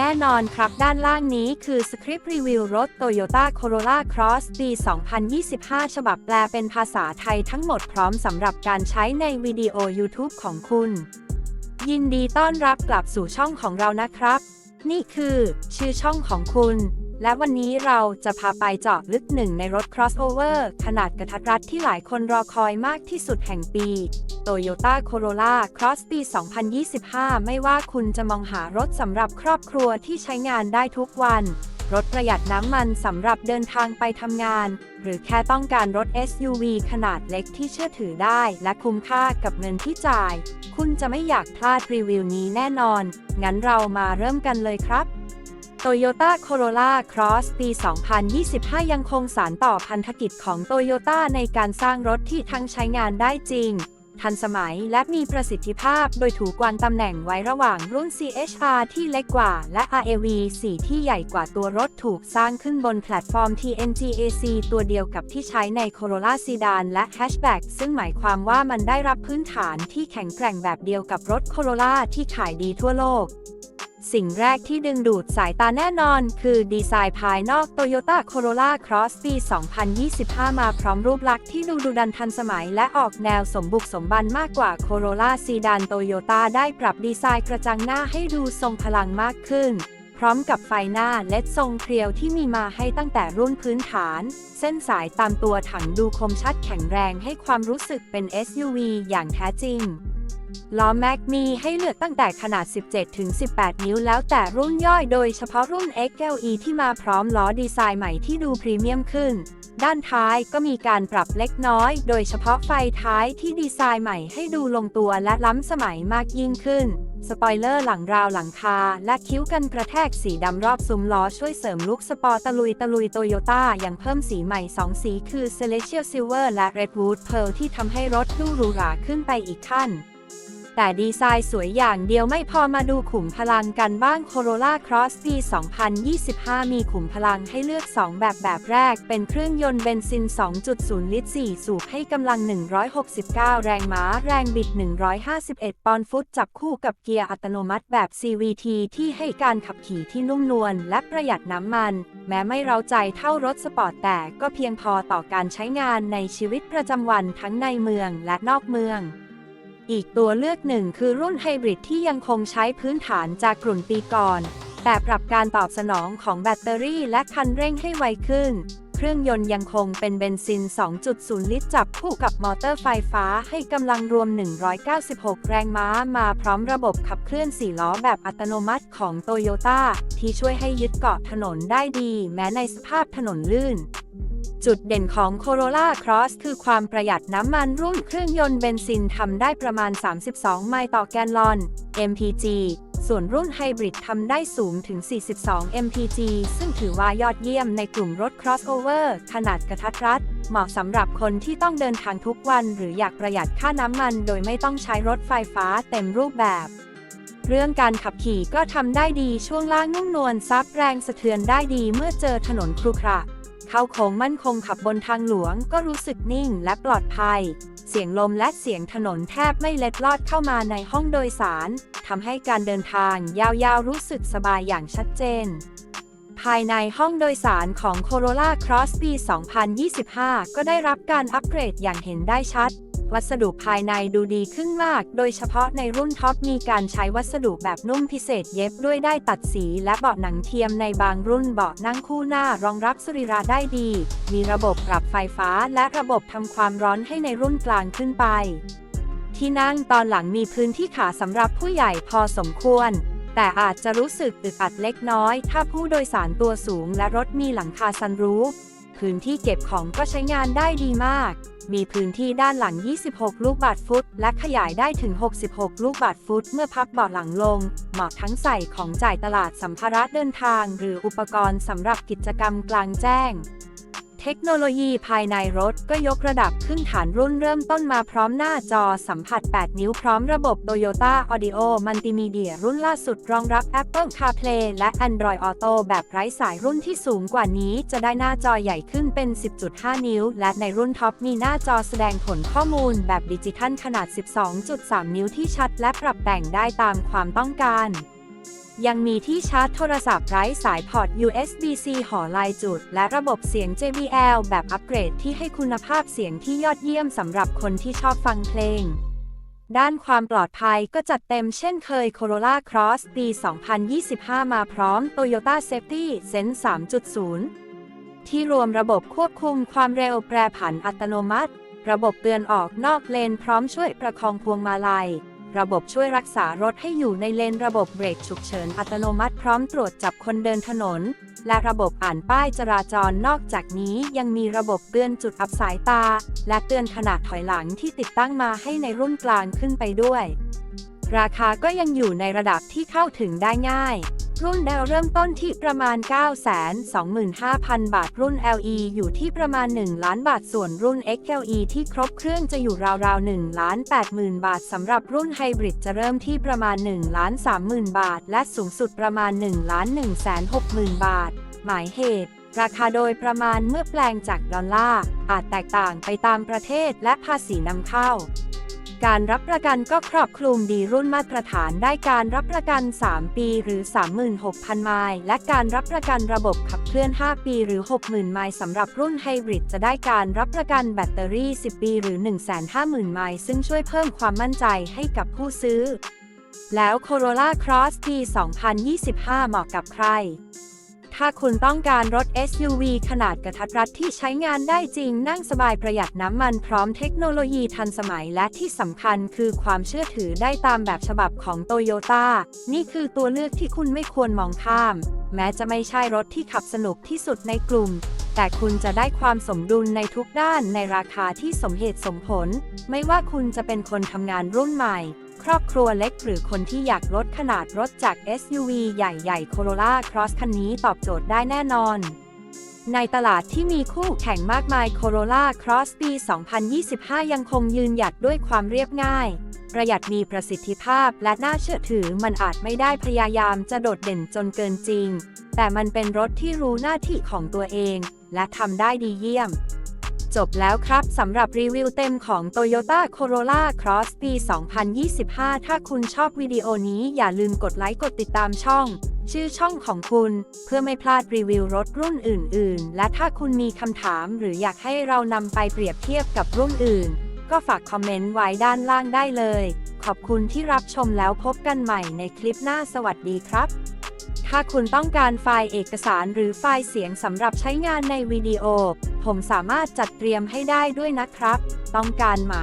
แน่นอนครับด้านล่างนี้คือสคริปต์รีวิวรถ Toyota Corolla Cross ปี 2025 ฉบับแปลเป็นภาษาไทยทั้งหมดพร้อมสำหรับการใช้ในวิดีโอ YouTube ของคุณ ยินดีต้อนรับกลับสู่ช่องของเรานะครับ นี่คือ ชื่อช่องของคุณ และวันนี้เราจะพาไปเจาะลึกหนึ่งในรถ crossover ขนาดกระทัดรัดที่หลายคนรอคอยมากที่สุดแห่งปี Toyota Corolla Cross ปี 2025 ไม่ว่าคุณจะมองหารถสำหรับครอบครัวที่ใช้งานได้ทุกวัน รถประหยัดน้ำมันสำหรับเดินทางไปทำงาน หรือแค่ต้องการรถ SUV ขนาดเล็กที่เชื่อถือได้ และคุ้มค่ากับเงินที่จ่าย คุณจะไม่อยากพลาดรีวิวนี้แน่นอน งั้นเรามาเริ่มกันเลยครับ Toyota Corolla Cross ปี 2025 ยังคงสานต่อพันธกิจของ Toyota ในการสร้างรถที่ทั้งใช้งานได้จริง ทันสมัยและมีประสิทธิภาพโดยถูกวางตำแหน่งไว้ระหว่างรุ่น CHR ที่เล็กกว่า และ RAV 4 ที่ใหญ่กว่าตัวรถถูกสร้างขึ้นบนแพลตฟอร์ม TNGAC ตัวเดียวกับที่ใช้ใน Corolla Sedan และ Hatchback ซึ่งหมายความว่ามันได้รับพื้นฐานที่แข็งแกร่งแบบเดียวกับรถ Corolla ที่ขายดีทั่วโลก สิ่งแรกที่ดึงดูดสายตาแน่นอน คือดีไซน์ภายนอก Toyota Corolla Cross ปี 2025 มาพร้อมรูปลักษณ์ที่ดูดุดันทันสมัย และออกแนวสมบุกสมบันมากกว่า Corolla Sedan Toyota ได้ปรับดีไซน์กระจังหน้าให้ดูทรงพลังมากขึ้น พร้อมกับไฟหน้าเลดทรงเพรียวที่มีมาให้ตั้งแต่รุ่นพื้นฐาน เส้นสายตามตัวถังดูคมชัดแข็งแรงให้ความรู้สึกเป็น SUV อย่างแท้จริง ล้อแม็กมีให้เลือกตั้งแต่ขนาด 17-18 นิ้วแล้วแต่รุ่นย่อยโดยเฉพาะรุ่น XLE ที่มาพร้อมล้อดีไซน์ใหม่ที่ดูพรีเมียมขึ้น ด้านท้ายก็มีการปรับเล็กน้อย โดยเฉพาะไฟท้ายที่ดีไซน์ใหม่ให้ดูลงตัวและล้ำสมัยมากยิ่งขึ้น สปอยเลอร์หลังราวหลังคา และคิ้วกันกระแทกสีดำรอบซุ้มล้อช่วยเสริมลุคสปอร์ตะลุยตะลุยโตโยต้าอยังเพิ่มสีใหม่ 2 สีคือ Celestial Silver และ Redwood Pearl ที่ทำให้รถดูหรูหราขึ้นไปอีกขั้น แต่ดีไซน์สวยอย่างเดียวไม่พอมาดูขุมพลังกันบ้าง Corolla Cross ปี 2025 มีขุมพลังให้เลือก 2 แบบแบบแรก เป็นเครื่องยนต์เบนซิน 2.0 ลิตร 4 สูบให้กำลัง 169 แรงม้า แรงบิด 151 ปอนด์ฟุต จับคู่กับเกียร์อัตโนมัติแบบ CVT ที่ให้การขับขี่ที่นุ่มนวลและประหยัดน้ำมัน แม้ไม่เร้าใจเท่ารถสปอร์ตแต่ก็เพียงพอต่อการใช้งานในชีวิตประจำวันทั้งในเมืองและนอกเมือง อีกตัวเลือกหนึ่งคือรุ่นไฮบริดที่ยังคงใช้พื้นฐานจากกลุ่นปีก่อน แต่ปรับการตอบสนองของแบตเตอรี่และคันเร่งให้ไวขึ้น เครื่องยนต์ยังคงเป็นเบนซิน 2.0 ลิตรจับคู่กับมอเตอร์ไฟฟ้าให้กำลังรวม 196 แรงม้ามาพร้อมระบบขับเคลื่อน4ล้อแบบอัตโนมัติของโตโยต้าที่ช่วยให้ยึดเกาะถนนได้ดี แม้ในสภาพถนนลื่น จุดเด่นของ Corolla Cross คือความประหยัดน้ำมันรุ่นเครื่องยนต์เบนซินทำได้ประมาณ 32 ไมล์ต่อแกลลอน MPG ส่วนรุ่นไฮบริดทำได้สูงถึง 42 MPG ซึ่งถือว่ายอดเยี่ยมในกลุ่มรถ crossover ขนาดกระทัดรัด เหมาะสำหรับคนที่ต้องเดินทางทุกวัน หรืออยากประหยัดค่าน้ำมัน โดยไม่ต้องใช้รถไฟฟ้าเต็มรูปแบบ เรื่องการขับขี่ก็ทำได้ดีช่วงล่างนุ่มนวลซับแรงสะเทือนได้ดีเมื่อเจอถนนครุขระ เข้าโค้งมั่นคงขับบนทางหลวงก็รู้สึกนิ่งและปลอดภัย เสียงลมและเสียงถนนแทบไม่เล็ดลอดเข้ามาในห้องโดยสารทำให้การเดินทางยาวๆรู้สึกสบายอย่างชัดเจน ภายในห้องโดยสารของ Corolla Cross ปี 2025 ก็ได้รับการอัปเกรดอย่างเห็นได้ชัด วัสดุภายในดูดีขึ้นมาก โดยเฉพาะในรุ่นท็อปมีการใช้วัสดุแบบนุ่มพิเศษเย็บด้วยได้ตัดสี และเบาะหนังเทียมในบางรุ่นเบาะนั่งคู่หน้ารองรับสรีระได้ดี มีระบบปรับไฟฟ้าและระบบทำความร้อนให้ในรุ่นกลางขึ้นไป ที่นั่งตอนหลังมีพื้นที่ขาสำหรับผู้ใหญ่พอสมควรแต่อาจจะรู้สึกอึดอัดเล็กน้อย ถ้าผู้โดยสารตัวสูงและรถมีหลังคาซันรูฟ พื้นที่เก็บของก็ใช้งานได้ดีมาก มีพื้นที่ด้านหลัง 26 ลูกบาทฟุต และขยายได้ถึง 66 ลูกบาทฟุต เมื่อพับเบาะหลังลง เหมาะทั้งใส่ของจ่ายตลาดสัมภาระเดินทาง หรืออุปกรณ์สำหรับกิจกรรมกลางแจ้ง เทคโนโลยีภายในรถก็ยกระดับขึ้นฐานรุ่นเริ่มต้นมาพร้อมหน้าจอสัมผัส 8 นิ้วพร้อมระบบ Toyota Audio Multimedia รุ่นล่าสุดรองรับ Apple CarPlay และ Android Auto แบบไร้สายรุ่นที่สูงกว่านี้ จะได้หน้าจอใหญ่ขึ้นเป็น 10.5 นิ้ว และในรุ่นท็อปมีหน้าจอแสดงผลข้อมูลแบบดิจิทัลขนาด 12.3 นิ้วที่ชัด และปรับแต่งได้ตามความต้องการ ยังมีที่ชาร์จโทรศัพท์ไร้สายพอร์ต USB-C ห่อลายจุด และระบบเสียง JBL แบบอัปเกรดที่ให้คุณภาพเสียงที่ยอดเยี่ยมสำหรับคนที่ชอบฟังเพลง ด้านความปลอดภัยก็จัดเต็มเช่นเคย Corolla Cross ปี 2025 มาพร้อม Toyota Safety Sense 3.0 ที่รวมระบบควบคุมความเร็วแปรผันอัตโนมัติ ระบบเตือนออกนอกเลนพร้อมช่วยประคองพวงมาลัย ระบบช่วยรักษารถให้อยู่ในเลนระบบเบรกฉุกเฉินอัตโนมัติพร้อมตรวจจับคนเดินถนน และระบบอ่านป้ายจราจรนอกจากนี้ยังมีระบบเตือนจุดอับสายตา และเตือนขนาดถอยหลังที่ติดตั้งมาให้ในรุ่นกลางขึ้นไปด้วย ราคาก็ยังอยู่ในระดับที่เข้าถึงได้ง่าย รุ่น L เริ่มต้นที่ประมาณ 925,000 บาท รุ่น LE อยู่ที่ประมาณ 1 ล้านบาท ส่วนรุ่น XLE ที่ครบเครื่องจะอยู่ราวๆ1ล้าน80,000 บาท สำหรับรุ่นไฮบริดจะเริ่มที่ประมาณ1ล้าน30,000 บาท และสูงสุดประมาณ1ล้าน160,000 บาท หมายเหตุ ราคาโดยประมาณเมื่อแปลงจากดอลลาร์อาจแตกต่างไปตามประเทศและภาษีนำเข้า การรับประกันก็ครอบคลุมดีรุ่นมาตรฐานได้การรับประกัน 3 ปีหรือ 36,000 ไมล์ และการรับประกันระบบขับเคลื่อน 5 ปีหรือ 60,000 ไมล์สำหรับรุ่นไฮบริดจะได้การรับประกันแบตเตอรี่ 10 ปีหรือ 150,000 ไมล์ซึ่งช่วยเพิ่มความมั่นใจให้กับผู้ซื้อ แล้ว Corolla Cross ปี2025 เหมาะกับใคร ถ้าคุณต้องการรถ SUV ขนาดกระทัดรัดที่ใช้งานได้จริงนั่งสบายประหยัดน้ำมันพร้อมเทคโนโลยีทันสมัยและที่สำคัญคือความเชื่อถือได้ตามแบบฉบับของโตโยต้านี่คือตัวเลือกที่คุณไม่ควรมองข้าม แม้จะไม่ใช่รถที่ขับสนุกที่สุดในกลุ่ม แต่คุณจะได้ความสมดุลในทุกด้านในราคาที่สมเหตุสมผล ไม่ว่าคุณจะเป็นคนทำงานรุ่นใหม่ ครอบครัวเล็กหรือคนที่อยากลดขนาดรถจาก SUV ใหญ่ๆ Corolla Cross คันนี้ตอบโจทย์ได้แน่นอน ในตลาดที่มีคู่แข่งมากมาย Corolla Cross ปี 2025 ยังคงยืนหยัดด้วยความเรียบง่าย ประหยัดมีประสิทธิภาพและน่าเชื่อถือมันอาจไม่ได้พยายามจะโดดเด่นจนเกินจริง แต่มันเป็นรถที่รู้หน้าที่ของตัวเอง และทำได้ดีเยี่ยม จบแล้วครับสำหรับรีวิวเต็มของ Toyota Corolla Cross ปี 2025 ถ้าคุณชอบวิดีโอนี้อย่าลืมกดไลค์กดติดตามช่อง ชื่อช่องของคุณ เพื่อไม่พลาดรีวิวรถรุ่นอื่น ๆ และถ้าคุณมีคำถามหรืออยากให้เรานำไปเปรียบเทียบกับรุ่นอื่น ก็ฝากคอมเมนต์ไว้ด้านล่างได้เลย ขอบคุณที่รับชมแล้วพบกันใหม่ในคลิปหน้าสวัสดีครับ ถ้าคุณต้องการไฟล์เอกสารหรือไฟล์เสียงสำหรับใช้งานในวิดีโอ ผมสามารถจัดเตรียมให้ได้ด้วยนะครับ ต้องการไหม